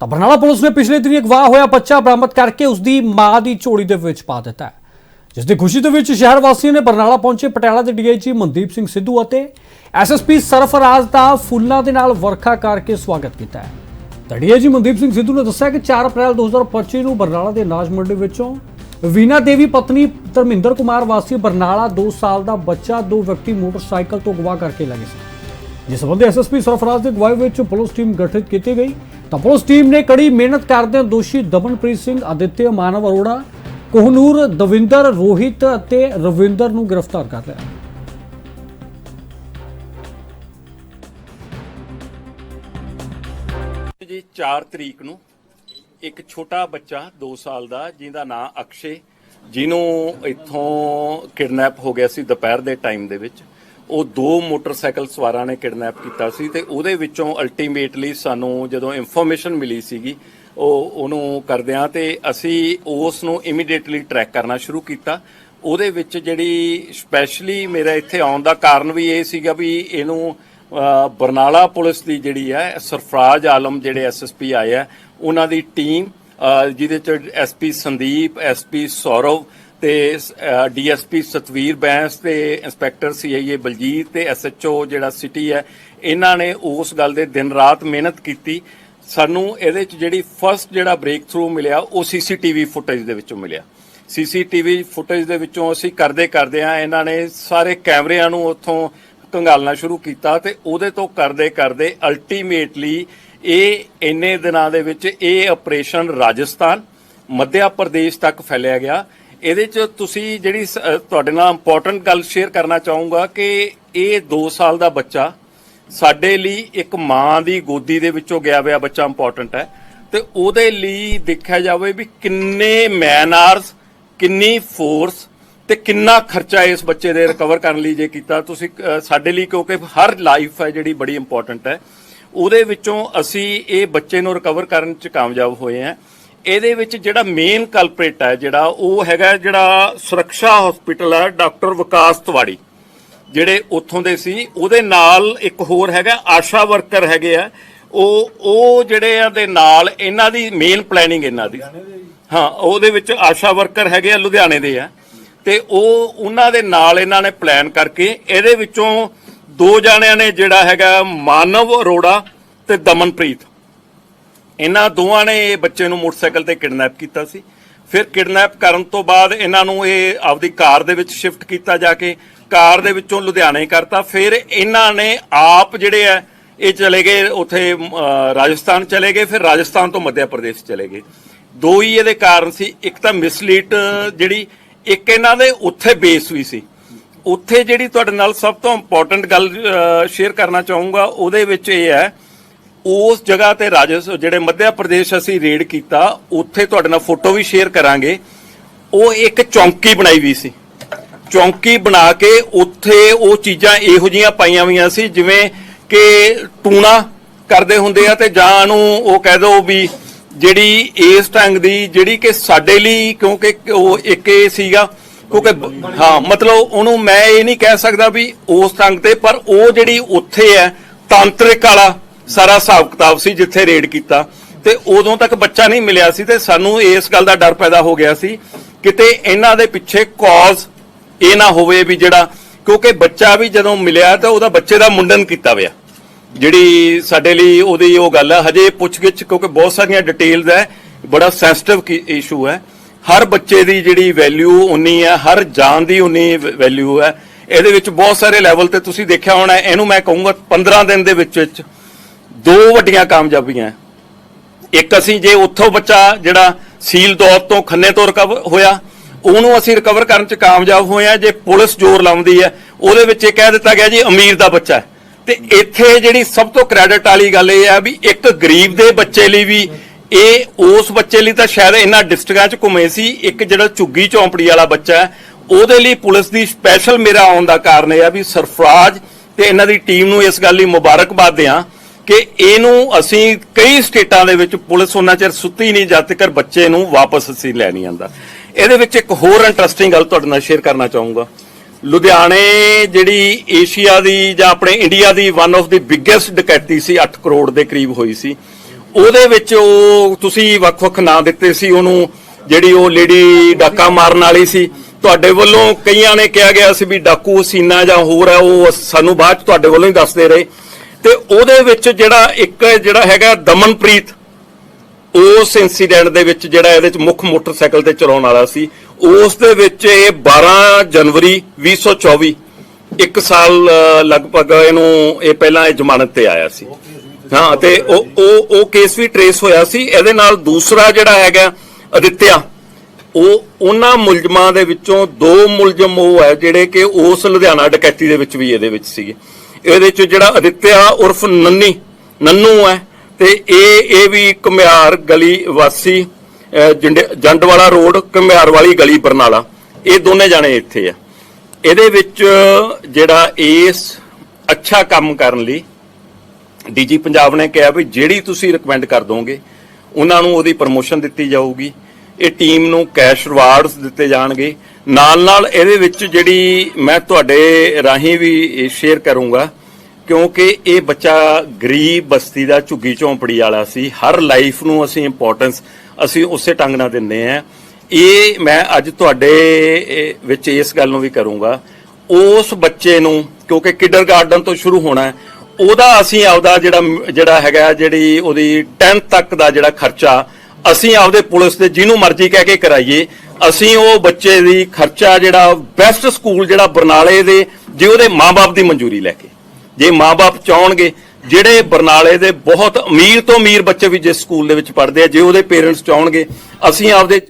ਤਾਂ ਬਰਨਾਲਾ ਪੁਲਿਸ ਨੇ ਪਿਛਲੇ ਦਿਨੀ ਅਗਵਾ ਹੋਇਆ ਬੱਚਾ ਬਰਾਮਦ ਕਰਕੇ ਉਸ ਦੀ ਮਾਂ ਦੀ ਝੋਲੀ ਦੇ ਵਿੱਚ ਪਾ ਦਿੱਤਾ ਹੈ। ਜਿਸ ਦੀ ਖੁਸ਼ੀ ਦੇ ਵਿੱਚ ਸ਼ਹਿਰ ਵਾਸੀਆਂ ਨੇ ਬਰਨਾਲਾ ਪਹੁੰਚੇ ਪਟਿਆਲਾ ਦੇ ਡੀਆਈਜੀ ਮਨਦੀਪ ਸਿੰਘ ਸਿੱਧੂ ਅਤੇ ਐਸਐਸਪੀ ਸਰਫਰਾਜ਼ ਦਾ ਫੁੱਲਾਂ ਦੇ ਨਾਲ ਵਰਖਾ ਕਰਕੇ ਸਵਾਗਤ ਕੀਤਾ ਹੈ। ਤਾਂ ਡੀਆਈਜੀ ਮਨਦੀਪ ਸਿੰਘ ਸਿੱਧੂ ਨੇ ਦੱਸਿਆ ਕਿ 4 ਅਪ੍ਰੈਲ 2025 ਨੂੰ ਬਰਨਾਲਾ ਦੇ ਅਨਾਜ ਮੰਡੀ ਵਿੱਚੋਂ ਵੀਨਾ ਦੇਵੀ ਪਤਨੀ ਧਰਮਿੰਦਰ ਕੁਮਾਰ ਵਾਸੀ ਬਰਨਾਲਾ 2 ਸਾਲ ਦਾ ਬੱਚਾ, ਦੋ ਵਿਅਕਤੀ ਮੋਟਰਸਾਈਕਲ ਤੋਂ ਅਗਵਾ ਕਰਕੇ ਲੈ ਗਏ ਸੀ ਜਿਸ ਸੰਬੰਧੀ ਐਸਐਸਪੀ ਸਰਫਰਾਜ਼ ਦੀ ਅਗਵਾਈ ਵਿੱਚ ਪੁਲਿਸ ਟੀਮ ਗਠਿਤ ਕੀਤੀ ਗਈ। ਤਾਂ ਪੁਲਿਸ ਟੀਮ ਨੇ ਕੜੀ ਮਿਹਨਤ ਕਰਦਿਆਂ ਦੋਸ਼ੀ ਦਮਨਪ੍ਰੀਤ ਸਿੰਘ, ਆਦਿਤਿਆ ਮਾਨਵ ਅਰੋੜਾ, ਕੋਹਨੂਰ ਦਵਿੰਦਰ ਰੋਹਿਤ ਅਤੇ ਰਵਿੰਦਰ ਨੂੰ ਗ੍ਰਿਫਤਾਰ ਕਰ ਲਿਆ। ਜੀ 4 ਤਰੀਕ ਨੂੰ ਇੱਕ ਛੋਟਾ ਬੱਚਾ 2 ਸਾਲ ਦਾ, ਜਿਹਦਾ ਨਾਂ ਅਕਸ਼ੇ, ਜਿਹਨੂੰ ਇੱਥੋਂ ਕਿਡਨੈਪ ਹੋ ਗਿਆ ਸੀ ਦੁਪਹਿਰ ਦੇ ਟਾਈਮ ਦੇ ਵਿੱਚ। ਉਹ ਦੋ ਮੋਟਰਸਾਈਕਲ ਸਵਾਰਾਂ ਨੇ ਕਿਡਨੈਪ ਕੀਤਾ ਸੀ ਤੇ ਉਹਦੇ ਵਿੱਚੋਂ ਅਲਟੀਮੇਟਲੀ ਸਾਨੂੰ ਜਦੋਂ ਇਨਫੋਰਮੇਸ਼ਨ ਮਿਲੀ ਸੀਗੀ, ਉਹ ਉਹਨੂੰ ਕਰਦਿਆਂ ਤੇ ਅਸੀਂ ਉਸ ਨੂੰ ਇਮੀਡੀਏਟਲੀ ਟਰੈਕ ਕਰਨਾ ਸ਼ੁਰੂ ਕੀਤਾ। ਉਹਦੇ ਵਿੱਚ ਜਿਹੜੀ ਸਪੈਸ਼ਲੀ ਮੇਰਾ ਇੱਥੇ ਆਉਣ ਦਾ ਕਾਰਨ ਵੀ ਇਹ ਸੀਗਾ ਵੀ ਇਹਨੂੰ ਬਰਨਾਲਾ ਪੁਲਿਸ ਦੀ ਜਿਹੜੀ ਹੈ, ਸਰਫਰਾਜ਼ ਆਲਮ ਜਿਹੜੇ ਐਸਐਸਪੀ ਆਏ ਆ, ਉਹਨਾਂ ਦੀ ਟੀਮ ਜਿਹਦੇ ਚ ਐਸਪੀ ਸੰਦੀਪ ਐਸਪੀ ਸੌਰਵ ਤੇ ਡੀਐਸਪੀ ਸਤਵੀਰ ਬੈਂਸ ਤੇ ਇੰਸਪੈਕਟਰ ਸੀਆਈਏ ਬਲਜੀਤ ਤੇ ਐਸਐਚਓ ਜਿਹੜਾ ਸਿਟੀ ਹੈ, ਇਹਨਾਂ ਨੇ ਉਸ ਗੱਲ ਦੇ ਦਿਨ ਰਾਤ ਮਿਹਨਤ ਕੀਤੀ। ਸਾਨੂੰ ਇਹਦੇ ਚ ਜਿਹੜੀ ਫਰਸਟ ਜਿਹੜਾ ਬ੍ਰੇਕ ਥਰੂ ਮਿਲਿਆ, ਉਹ ਸੀਸੀਟੀਵੀ ਫੁਟੇਜ ਦੇ ਵਿੱਚੋਂ ਮਿਲਿਆ। ਸੀਸੀਟੀਵੀ ਫੁਟੇਜ ਦੇ ਵਿੱਚੋਂ ਅਸੀਂ ਕਰਦੇ ਕਰਦੇ ਆ ਇਹਨਾਂ ਨੇ ਸਾਰੇ ਕੈਮਰਿਆਂ ਨੂੰ ਉੱਥੋਂ ਕੰਗਾਲਣਾ ਸ਼ੁਰੂ ਕੀਤਾ ਤੇ ਉਹਦੇ ਤੋਂ ਕਰਦੇ ਕਰਦੇ ਅਲਟੀਮੇਟਲੀ ਇਹ ਇੰਨੇ ਦਿਨਾਂ ਦੇ ਵਿੱਚ ਇਹ ਆਪਰੇਸ਼ਨ ਰਾਜਸਥਾਨ, ਮੱਧਿਆ ਪ੍ਰਦੇਸ਼ ਤੱਕ ਫੈਲਿਆ ਗਿਆ। ਇਹਦੇ ਚ ਤੁਸੀਂ ਜਿਹੜੀ ਸ- ਤੁਹਾਡੇ ਨਾਲ ਇੰਪੋਰਟੈਂਟ ਗੱਲ ਸ਼ੇਅਰ ਕਰਨਾ ਚਾਹੂੰਗਾ ਕਿ ਇਹ 2 ਸਾਲ ਦਾ ਬੱਚਾ ਸਾਡੇ ਲਈ ਇੱਕ ਮਾਂ ਦੀ ਗੋਦੀ ਦੇ ਵਿੱਚੋਂ ਗਿਆ ਹੋਇਆ ਬੱਚਾ ਇੰਪੋਰਟੈਂਟ ਹੈ ਤੇ ਉਹਦੇ ਲਈ ਦੇਖਿਆ ਜਾਵੇ ਵੀ ਕਿੰਨੇ ਮੈਨ ਕਿੰਨੀ ਫੋਰਸ ਤੇ ਕਿੰਨਾ ਖਰਚਾ ਇਸ ਬੱਚੇ ਦੇ ਰਿਕਵਰ ਕਰਨ ਲਈ ਜੇ ਕੀਤਾ। ਤੁਸੀਂ ਸਾਡੇ ਲਈ ਕਿਉਂਕਿ ਹਰ ਲਾਈਫ ਹੈ ਜਿਹੜੀ ਬੜੀ ਇੰਪੋਰਟੈਂਟ ਹੈ। ਉਹਦੇ ਵਿੱਚੋਂ ਅਸੀਂ ਇਹ ਬੱਚੇ ਨੂੰ ਰਿਕਵਰ ਕਰਨ ਚ ਕਾਮਯਾਬ ਹੋਏ ਹਾਂ। ਇਹਦੇ ਵਿੱਚ ਜਿਹੜਾ ਮੇਨ ਕਲਪ੍ਰੇਟ ਹੈ ਜਿਹੜਾ ਉਹ ਹੈਗਾ ਜਿਹੜਾ ਸੁਰੱਖਿਆ ਹਸਪੀਟਲ ਹੈ ਡਾਕਟਰ ਵਿਕਾਸ ਤਵਾੜੀ ਜਿਹੜੇ ਉੱਥੋਂ ਦੇ ਸੀ। ਉਹਦੇ ਨਾਲ ਇੱਕ ਹੋਰ ਹੈਗਾ ਆਸ਼ਾ ਵਰਕਰ ਹੈਗੇ ਆ। ਉਹ ਉਹ ਜਿਹੜੇ ਆ ਦੇ ਨਾਲ ਇਹਨਾਂ ਦੀ ਮੇਨ ਪਲੈਨਿੰਗ ਇਹਨਾਂ ਦੀ। ਹਾਂ ਉਹਦੇ ਵਿੱਚ ਆਸ਼ਾ ਵਰਕਰ ਹੈਗੇ ਆ ਲੁਧਿਆਣੇ ਦੇ ਆ। ਤੇ ਉਹ ਉਹਨਾਂ ਦੇ ਨਾਲ ਇਹਨਾਂ ਨੇ ਪਲਾਨ ਕਰਕੇ ਇਹਦੇ ਵਿੱਚੋਂ ਦੋ ਜਾਣਿਆਂ ਨੇ ਜਿਹੜਾ ਹੈਗਾ ਮਾਨਵ ਅਰੋੜਾ ਤੇ ਦਮਨਪ੍ਰੀਤ। ਇਹਨਾਂ ਦੋਵਾਂ ਨੇ ਇਹ ਬੱਚੇ ਨੂੰ ਮੋਟਰਸਾਈਕਲ ਤੇ ਕਿਡਨੈਪ ਕੀਤਾ ਸੀ। ਫਿਰ ਕਿਡਨੈਪ ਕਰਨ ਤੋਂ ਬਾਅਦ ਇਹਨਾਂ ਨੂੰ ਇਹ ਆਪਦੀ ਕਾਰ ਦੇ ਵਿੱਚ ਸ਼ਿਫਟ ਕੀਤਾ ਜਾ ਕੇ ਕਾਰ ਦੇ ਵਿੱਚੋਂ ਲੁਧਿਆਣੇ ਕਰਤਾ। ਫਿਰ ਇਹਨਾਂ ਨੇ ਆਪ ਜਿਹੜੇ ਆ, ਇਹ ਚਲੇ ਗਏ ਉੱਥੇ ਰਾਜਸਥਾਨ ਚਲੇ ਗਏ। ਫਿਰ ਰਾਜਸਥਾਨ ਤੋਂ ਮੱਧ ਪ੍ਰਦੇਸ਼ ਚਲੇ ਗਏ। ਦੋ ਹੀ ਇਹਦੇ ਕਾਰਨ ਸੀ। ਇੱਕ ਤਾਂ ਮਿਸਲੀਟ ਜਿਹੜੀ, ਇੱਕ ਇਹਨਾਂ ਦੇ ਉੱਥੇ ਬੇਸ ਵੀ ਸੀ। ਉੱਥੇ ਜਿਹੜੀ ਤੁਹਾਡੇ ਨਾਲ ਸਭ ਤੋਂ ਇੰਪੋਰਟੈਂਟ ਗੱਲ ਸ਼ੇਅਰ ਕਰਨਾ ਚਾਹੂੰਗਾ, ਉਹਦੇ ਵਿੱਚ ਇਹ ਹੈ ਉਸ ਜਗ੍ਹਾ ਤੇ ਰਾਜਸ ਜਿਹੜੇ ਮੱਧਿਆ ਪ੍ਰਦੇਸ਼ ਅਸੀਂ ਰੇਡ ਕੀਤਾ, ਉੱਥੇ ਤੁਹਾਡੇ ਨਾਲ ਫੋਟੋ ਵੀ ਸ਼ੇਅਰ ਕਰਾਂਗੇ। ਉਹ ਇੱਕ ਚੌਂਕੀ ਬਣਾਈ ਵੀ ਸੀ। ਚੌਂਕੀ ਬਣਾ ਕੇ ਉੱਥੇ ਉਹ ਚੀਜ਼ਾਂ ਇਹੋ ਜੀਆਂ ਪਾਈਆਂ ਹੋਈਆਂ ਸੀ, ਜਿਵੇਂ ਕਿ ਟੂਣਾ ਕਰਦੇ ਹੁੰਦੇ ਆ ਤੇ ਜਾਂ ਨੂੰ ਉਹ ਕਹਿ ਦੋ ਵੀ ਜਿਹੜੀ ਇਸ ਢੰਗ ਦੀ, ਜਿਹੜੀ ਕਿ ਸਾਡੇ ਲਈ, ਕਿਉਂਕਿ ਉਹ ਇੱਕ ਇਹ ਸੀਗਾ, ਕਿਉਂਕਿ ਹਾਂ, ਮਤਲਬ ਉਹਨੂੰ ਮੈਂ ਇਹ ਨਹੀਂ ਕਹਿ ਸਕਦਾ ਵੀ ਉਸ ਢੰਗ ਤੇ, ਪਰ ਉਹ ਜਿਹੜੀ ਉੱਥੇ ਹੈ, ਤਾਂਤਰਿਕ ਵਾਲਾ ਸਾਰਾ ਹਿਸਾਬ ਕਿਤਾਬ ਸੀ ਜਿੱਥੇ ਰੇਡ ਕੀਤਾ ਤੇ ਉਦੋਂ ਤੱਕ ਬੱਚਾ ਨਹੀਂ ਮਿਲਿਆ ਸੀ ਤੇ ਸਾਨੂੰ ਇਸ ਗੱਲ ਦਾ ਡਰ ਪੈਦਾ ਹੋ ਗਿਆ ਸੀ। ਕਿਤੇ ਇਹਨਾਂ ਦੇ ਪਿੱਛੇ ਕਾਜ਼ ਇਹ ਨਾ ਹੋਵੇ ਵੀ ਜਿਹੜਾ, ਕਿਉਂਕਿ ਬੱਚਾ ਵੀ ਜਦੋਂ ਮਿਲਿਆ ਤਾਂ ਉਹਦਾ ਬੱਚੇ ਦਾ ਮੁੰਡਨ ਕੀਤਾ ਹੋਇਆ। ਜਿਹੜੀ ਸਾਡੇ ਲਈ ਉਹਦੀ ਉਹ ਗੱਲ ਹੈ ਹਜੇ ਪੁੱਛਗਿੱਛ, ਕਿਉਂਕਿ ਬਹੁਤ ਸਾਰੀਆਂ ਡਿਟੇਲਸ ਹੈ, ਬੜਾ ਸੈਂਸਿਟਿਵ ਇਸ਼ੂ ਹੈ। ਹਰ ਬੱਚੇ ਦੀ ਜਿਹੜੀ ਵੈਲਿਊ ਉਨੀ ਹੈ, ਹਰ ਜਾਨ ਦੀ ਉਨੀ ਵੈਲਿਊ ਹੈ। ਇਹਦੇ ਵਿੱਚ ਬਹੁਤ ਸਾਰੇ ਲੈਵਲ ਤੇ ਤੁਸੀਂ ਦੇਖਿਆ ਹੋਣਾ, ਇਹਨੂੰ ਮੈਂ ਕਹੂੰਗਾ 15 ਦਿਨ ਦੇ ਵਿੱਚ ਵਿੱਚ ਦੋ ਵੱਡੀਆਂ ਕਾਮਯਾਬੀਆਂ। ਇੱਕ ਅਸੀਂ ਜੇ ਉੱਥੋਂ ਬੱਚਾ ਜਿਹੜਾ ਸੀਲ ਦੌਰ ਤੋਂ ਖੰਨੇ ਤੋਂ ਰਿਕਵਰ ਹੋਇਆ, ਉਹਨੂੰ ਅਸੀਂ ਰਿਕਵਰ ਕਰਨ ਚ ਕਾਮਯਾਬ ਹੋਏ ਆ ਜੇ ਪੁਲਿਸ ਜ਼ੋਰ ਲਾਉਂਦੀ ਹੈ, ਉਹਦੇ ਵਿੱਚ ਇਹ ਕਹਿ ਦਿੱਤਾ ਗਿਆ ਜੀ, ਅਮੀਰ ਦਾ ਬੱਚਾ ਹੈ। ਤੇ ਇੱਥੇ ਜਿਹੜੀ ਸਭ ਤੋਂ ਕ੍ਰੈਡਿਟ ਵਾਲੀ ਗੱਲ ਇਹ ਹੈ ਵੀ ਇੱਕ ਗਰੀਬ ਦੇ ਬੱਚੇ ਲਈ ਵੀ ਇਹ, ਉਸ ਬੱਚੇ ਲਈ ਤਾਂ ਸ਼ਾਇਦ ਇਹਨਾਂ ਡਿਸਟ੍ਰਿਕਟਾਂ 'ਚ ਘੁੰਮੇ ਸੀ, ਇੱਕ ਜਿਹੜਾ ਝੁੱਗੀ ਚੌਂਪੜੀ ਵਾਲਾ ਬੱਚਾ ਹੈ, ਉਹਦੇ ਲਈ ਪੁਲਿਸ ਦੀ ਸਪੈਸ਼ਲ ਮੇਰਾ ਆਉਣ ਦਾ ਕਾਰਨ ਇਹ ਆ ਵੀ ਸਰਫਰਾਜ਼ ਤੇ ਇਹਨਾਂ ਦੀ ਟੀਮ ਨੂੰ ਇਸ ਗੱਲ ਲਈ ਮੁਬਾਰਕਬਾਦ ਦਿਆਂ ਕਿ ਇਹਨੂੰ ਅਸੀਂ ਕਈ ਸਟੇਟਾਂ ਦੇ ਵਿੱਚ ਪੁਲਿਸ ਉਹਨਾਂ ਚਿਰ ਸੁੱਤੀ ਨਹੀਂ, ਜਦ ਤੱਕ ਬੱਚੇ ਨੂੰ ਵਾਪਸ ਅਸੀਂ ਲੈ ਨਹੀਂ ਆਂਦਾ। ਇਹਦੇ ਵਿੱਚ ਇੱਕ ਹੋਰ ਇੰਟਰਸਟਿੰਗ ਗੱਲ ਤੁਹਾਡੇ ਨਾਲ ਸ਼ੇਅਰ ਕਰਨਾ ਚਾਹੂੰਗਾ। ਲੁਧਿਆਣੇ ਜਿਹੜੀ ਏਸ਼ੀਆ ਦੀ ਜਾਂ ਆਪਣੇ ਇੰਡੀਆ ਦੀ ਵਨ ਆਫ ਦੀ ਬਿਗੇਸਟ ਡਕੈਤੀ ਸੀ 8 ਕਰੋੜ ਦੇ ਕਰੀਬ ਹੋਈ ਸੀ। ਉਹਦੇ ਵਿੱਚ ਉਹ ਤੁਸੀਂ ਵੱਖ-ਵੱਖ ਨਾਂ ਦਿੱਤੇ ਸੀ, ਉਹਨੂੰ ਜਿਹੜੀ ਉਹ ਲੇਡੀ ਡਾਕਾ ਮਾਰਨ ਵਾਲੀ ਸੀ। ਤੁਹਾਡੇ ਵੱਲੋਂ ਕਈਆਂ ਨੇ ਕਿਹਾ ਗਿਆ ਸੀ ਵੀ ਡਾਕੂ ਸੀਨਾ ਜਾਂ ਹੋਰ ਹੈ ਉਹ ਸਾਨੂੰ ਬਾਅਦ ਚ ਤੁਹਾਡੇ ਵੱਲੋਂ ਹੀ ਦੱਸਦੇ ਰਹੇ। ਤੇ ਉਹਦੇ ਵਿੱਚ ਜਿਹੜਾ ਇੱਕ ਜਿਹੜਾ ਹੈਗਾ ਦਮਨਪ੍ਰੀਤ, ਉਸ ਇਨਸੀਡੈਂਟ ਦੇ ਵਿੱਚ ਜਿਹੜਾ ਇਹਦੇ ਚ ਮੁੱਖ ਮੋਟਰਸਾਈਕਲ ਤੇ ਚਲਾਉਣ ਵਾਲਾ ਸੀ। ਉਸ ਦੇ ਵਿੱਚ ਇਹ 12 ਜਨਵਰੀ 2024 ਇੱਕ ਸਾਲ ਲਗਭਗ ਇਹਨੂੰ ਇਹ ਪਹਿਲਾਂ ਇਹ ਜ਼ਮਾਨਤ ਤੇ ਆਇਆ ਸੀ। ਹਾਂ, ਤੇ ਉਹ ਉਹ ਉਹ ਕੇਸ ਵੀ ਟਰੇਸ ਹੋਇਆ ਸੀ। ਇਹਦੇ ਨਾਲ ਦੂਸਰਾ ਜਿਹੜਾ ਹੈਗਾ ਅਦਿੱਤਿਆ, ਉਹ, ਉਹਨਾਂ ਮੁਲਜ਼ਮਾਂ ਦੇ ਵਿੱਚੋਂ ਦੋ ਮੁਲਜ਼ਮ ਉਹ ਹੈ, ਜਿਹੜੇ ਕਿ ਉਸ ਲੁਧਿਆਣਾ ਡਕੈਤੀ ਦੇ ਵਿੱਚ ਵੀ ਇਹਦੇ ਵਿੱਚ ਸੀਗੇ। ਇਹਦੇ ਚ ਜਿਹੜਾ ਅਦਿੱਤਿਆ ਉਰਫ ਨੰਨੀ ਨੰਨੂ ਹੈ ਤੇ ਇਹ ਇਹ ਵੀ ਘੁਮਿਆਰ ਗਲੀ ਵਾਸੀ ਅਹ, ਜੰਡ- ਜੰਡਵਾਲਾ ਰੋਡ ਘੁਮਿਆਰ ਵਾਲੀ ਗਲੀ ਬਰਨਾਲਾ। ਇਹ ਦੋਨੇ ਜਾਣੇ ਇੱਥੇ ਆ। ਇਹਦੇ ਵਿੱਚ ਜਿਹੜਾ ਇਸ ਅੱਛਾ ਕੰਮ ਕਰਨ ਲਈ ਡੀਜੀ ਪੰਜਾਬ ਨੇ ਕਿਹਾ ਵੀ ਜਿਹੜੀ ਤੁਸੀਂ ਰეკਮੈਂਡ ਕਰ ਦੋਗੇ ਉਹਨਾਂ ਨੂੰ ਉਹਦੀ ਪ੍ਰਮੋਸ਼ਨ ਦਿੱਤੀ ਜਾਊਗੀ। ਇਹ ਟੀਮ ਨੂੰ ਕੈਸ਼ ਰਿਵਾਰਡਸ ਦਿੱਤੇ ਜਾਣਗੇ। ਨਾਲ ਨਾਲ ਇਹਦੇ ਵਿੱਚ ਜਿਹੜੀ ਮੈਂ ਤੁਹਾਡੇ ਰਾਹੀਂ ਵੀ ਸ਼ੇਅਰ ਕਰੂੰਗਾ, ਕਿਉਂਕਿ ਇਹ ਬੱਚਾ ਗਰੀਬ ਬਸਤੀ ਦਾ ਝੁੱਗੀ ਝੌਂਪੜੀ ਵਾਲਾ ਸੀ। ਹਰ ਲਾਈਫ ਨੂੰ ਅਸੀਂ ਇੰਪੋਰਟੈਂਸ ਅਸੀਂ ਉਸੇ ਢੰਗ ਨਾਲ ਦਿੰਦੇ ਆ ਇਹ ਮੈਂ ਅੱਜ ਤੁਹਾਡੇ ਵਿੱਚ ਇਸ ਗੱਲ ਨੂੰ ਵੀ ਕਰੂੰਗਾ। ਉਸ ਬੱਚੇ ਨੂੰ, ਕਿਉਂਕਿ ਕਿਡਰ ਗਾਰਡਨ ਤੋਂ ਸ਼ੁਰੂ ਹੋਣਾ ਹੈ, ਉਹਦਾ ਅਸੀਂ ਆਪਦਾ ਜਿਹੜਾ ਜਿਹੜਾ ਹੈਗਾ ਜਿਹੜੀ ਉਹਦੀ 10th ਤੱਕ ਦਾ ਜਿਹੜਾ ਖਰਚਾ ਅਸੀਂ ਆਪਦੇ ਪੁਲਿਸ ਦੇ ਜਿਹਨੂੰ ਮਰਜ਼ੀ ਕਹਿ ਕੇ ਕਰਾਈਏ, ਅਸੀਂ ਉਹ ਬੱਚੇ ਦੀ ਖਰਚਾ ਜਿਹੜਾ ਬੈਸਟ ਸਕੂਲ ਜਿਹੜਾ ਬਰਨਾਲੇ ਦੇ, ਜੇ ਉਹਦੇ ਮਾਪੇ ਦੀ ਮਨਜ਼ੂਰੀ ਲੈ ਕੇ। ਜੇ ਮਾਪੇ ਚਾਹਣਗੇ, ਜਿਹੜੇ ਬਰਨਾਲੇ ਦੇ ਬਹੁਤ ਅਮੀਰ ਤੋਂ ਅਮੀਰ ਬੱਚੇ ਵੀ ਜਿਸ ਸਕੂਲ ਦੇ ਵਿੱਚ ਪੜ੍ਹਦੇ ਆ, ਜੇ ਉਹਦੇ ਪੇਰੈਂਟਸ ਚਾਹਣਗੇ, ਅਸੀਂ ਆਪਦੇ